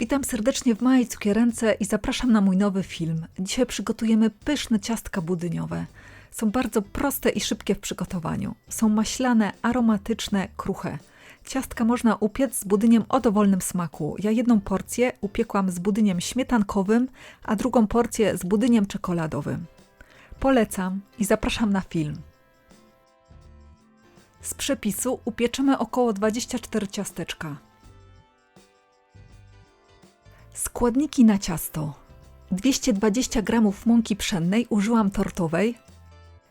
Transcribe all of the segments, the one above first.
Witam serdecznie w małej cukierence i zapraszam na mój nowy film. Dzisiaj przygotujemy pyszne ciastka budyniowe. Są bardzo proste i szybkie w przygotowaniu. Są maślane, aromatyczne, kruche. Ciastka można upiec z budyniem o dowolnym smaku. Ja jedną porcję upiekłam z budyniem śmietankowym, a drugą porcję z budyniem czekoladowym. Polecam i zapraszam na film. Z przepisu upieczymy około 24 ciasteczka. Składniki na ciasto. 220 g mąki pszennej użyłam tortowej,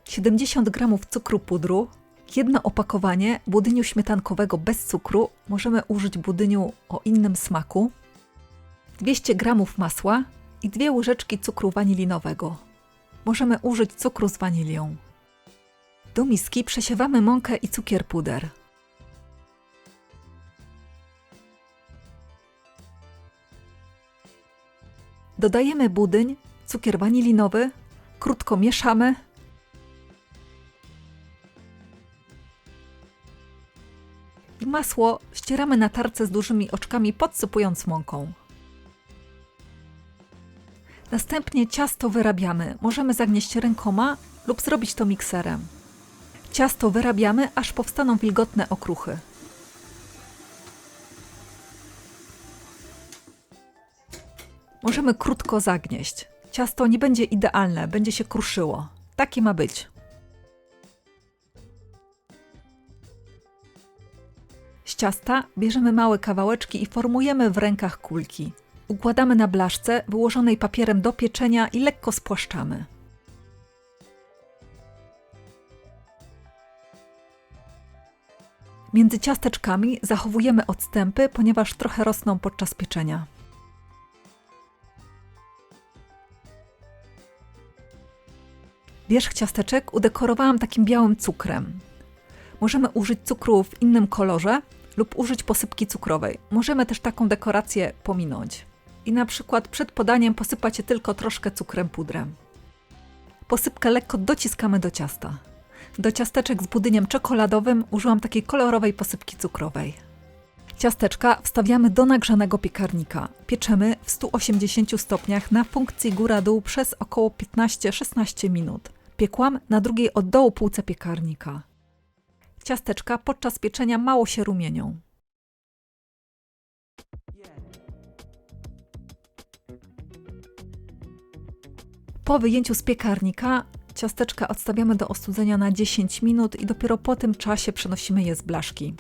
70 g cukru pudru, jedno opakowanie budyniu śmietankowego bez cukru, możemy użyć budyniu o innym smaku, 200 g masła i dwie łyżeczki cukru wanilinowego. Możemy użyć cukru z wanilią. Do miski przesiewamy mąkę i cukier puder. Dodajemy budyń, cukier wanilinowy, krótko mieszamy. I masło ścieramy na tarce z dużymi oczkami, podsypując mąką. Następnie ciasto wyrabiamy. Możemy zagnieść rękoma lub zrobić to mikserem. Ciasto wyrabiamy, aż powstaną wilgotne okruchy. Możemy krótko zagnieść. Ciasto nie będzie idealne, będzie się kruszyło. Takie ma być. Z ciasta bierzemy małe kawałeczki i formujemy w rękach kulki. Układamy na blaszce wyłożonej papierem do pieczenia i lekko spłaszczamy. Między ciasteczkami zachowujemy odstępy, ponieważ trochę rosną podczas pieczenia. Wierzch ciasteczek udekorowałam takim białym cukrem. Możemy użyć cukru w innym kolorze lub użyć posypki cukrowej. Możemy też taką dekorację pominąć. I na przykład przed podaniem posypać je tylko troszkę cukrem pudrem. Posypkę lekko dociskamy do ciasta. Do ciasteczek z budyniem czekoladowym użyłam takiej kolorowej posypki cukrowej. Ciasteczka wstawiamy do nagrzanego piekarnika. Pieczemy w 180 stopniach na funkcji góra-dół przez około 15-16 minut. Piekłam na drugiej od dołu półce piekarnika. Ciasteczka podczas pieczenia mało się rumienią. Po wyjęciu z piekarnika ciasteczka odstawiamy do ostudzenia na 10 minut i dopiero po tym czasie przenosimy je z blaszki.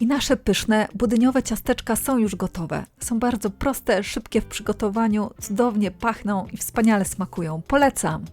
I nasze pyszne, budyniowe ciasteczka są już gotowe. Są bardzo proste, szybkie w przygotowaniu, cudownie pachną i wspaniale smakują. Polecam!